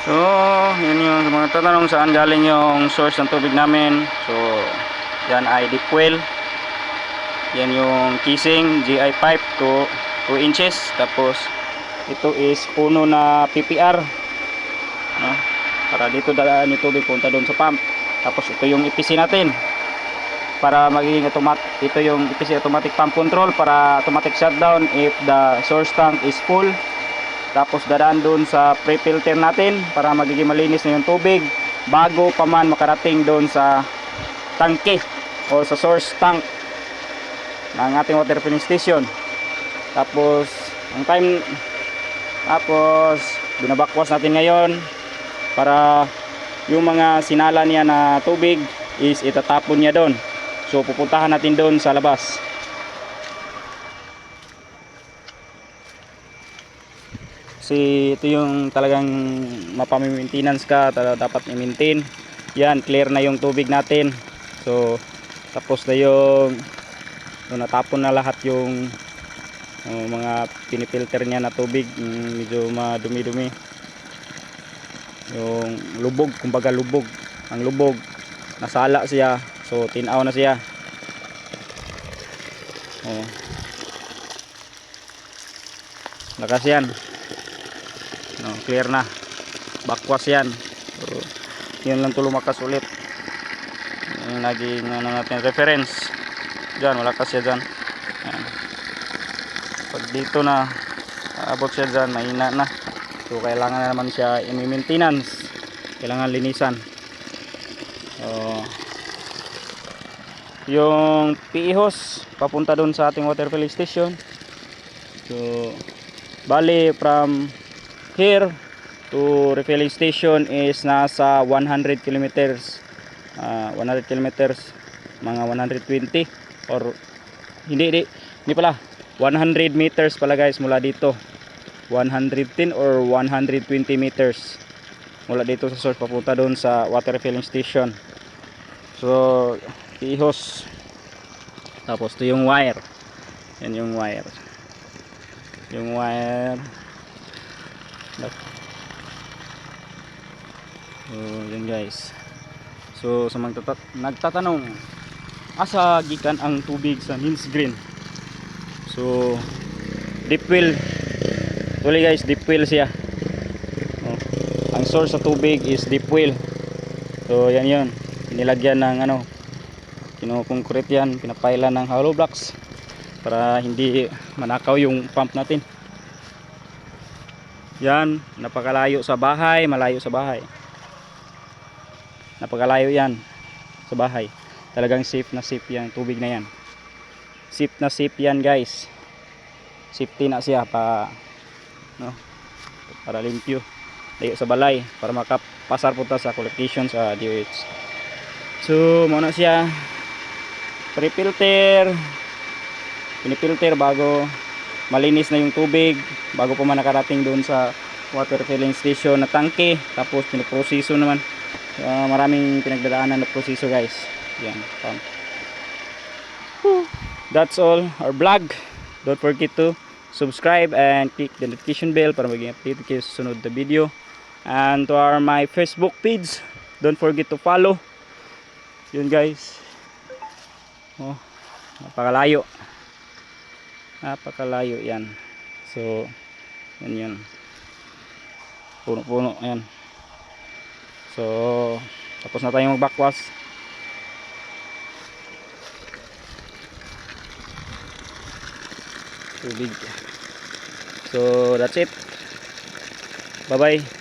So, yun yung sa mga tatanong saan galing yung source ng tubig namin. So, yan ay deep well. Yan yung casing, GI pipe to 2 inches. Tapos, ito is puno na PPR. No? Para dito dadaan yung tubig punta doon sa pump. Tapos, ito yung EPC natin. Para magiging automatic, ito yung EPC automatic pump control para automatic shutdown if the source tank is full. Tapos dadaan doon sa pre-filter natin para magiging malinis na yung tubig bago pa man makarating doon sa tangke o sa source tank ng ating water filling station. Tapos ang time tapos binabakwas natin ngayon para yung mga sinala niya na tubig is itatapon niya doon. So pupuntahan natin doon sa labas. Kasi ito yung talagang mapami-maintenance ka, tala- dapat i-maintain. Yan, clear na yung tubig natin. So, tapos na yung so, natapon na lahat yung uh, mga pinipilter niya na tubig, yung medyo madumi-dumi. Yung lubog, kumbaga lubog. Ang lubog, nasala siya. So, tinaw na siya. Oh. Lakas yan. No, clear na. Bakwas yan. So, yun lang to lumakas ulit. Yung naging ano natin reference. Diyan, wala kasi dyan. Ayan. Pag dito na abot siya dyan, mahina na. So kailangan na naman siya i-maintenance. Kailangan linisan. So, yung PE hose papunta doon sa ating water filling station. So, bali from here to refilling station is nasa 100 kilometers. Ah, 100 kilometers mga 120 or hindi hindi hindi pala. 100 meters pala guys mula dito. 110 or 120 meters mula dito sa source papunta doon sa water refilling station. So ihos. Tapos to yung wire. Yan yung wire. Yung wire So, yun guys. So, sa mga tata- nagtatanong, asa gikan ang tubig sa Hills Green? So, deep well. Tuloy guys, deep well siya. Oh, ang source sa tubig is deep well. So, yan yun. Nilagyan ng ano, kinukoncrete yan, pinapailan ng hollow blocks para hindi manakaw yung pump natin. Yan, napakalayo sa bahay, malayo sa bahay. Napakalayo yan sa bahay. Talagang safe na safe yan, tubig na yan. Safe na safe yan guys. Safety na siya pa no, para limpyo. Layo sa balay para makapasar punta sa collocation sa DOH. So, muna siya pre-filter pinipilter bago malinis na yung tubig bago pa man nakarating doon sa water filling station na tangke. Tapos pinoproseso naman. Ah, maraming pinagdadaanan na proseso guys. Yan pump. that's all. Our vlog. Don't forget to subscribe and click the notification bell para maging updated kayo sa sunod na video. And to our my facebook page don't forget to follow. Yun guys. Oh napakalayo napakalayo yan. So yan yun. Puno puno yan. So tapos na tayong magbakwas tubig. So that's it. Bye bye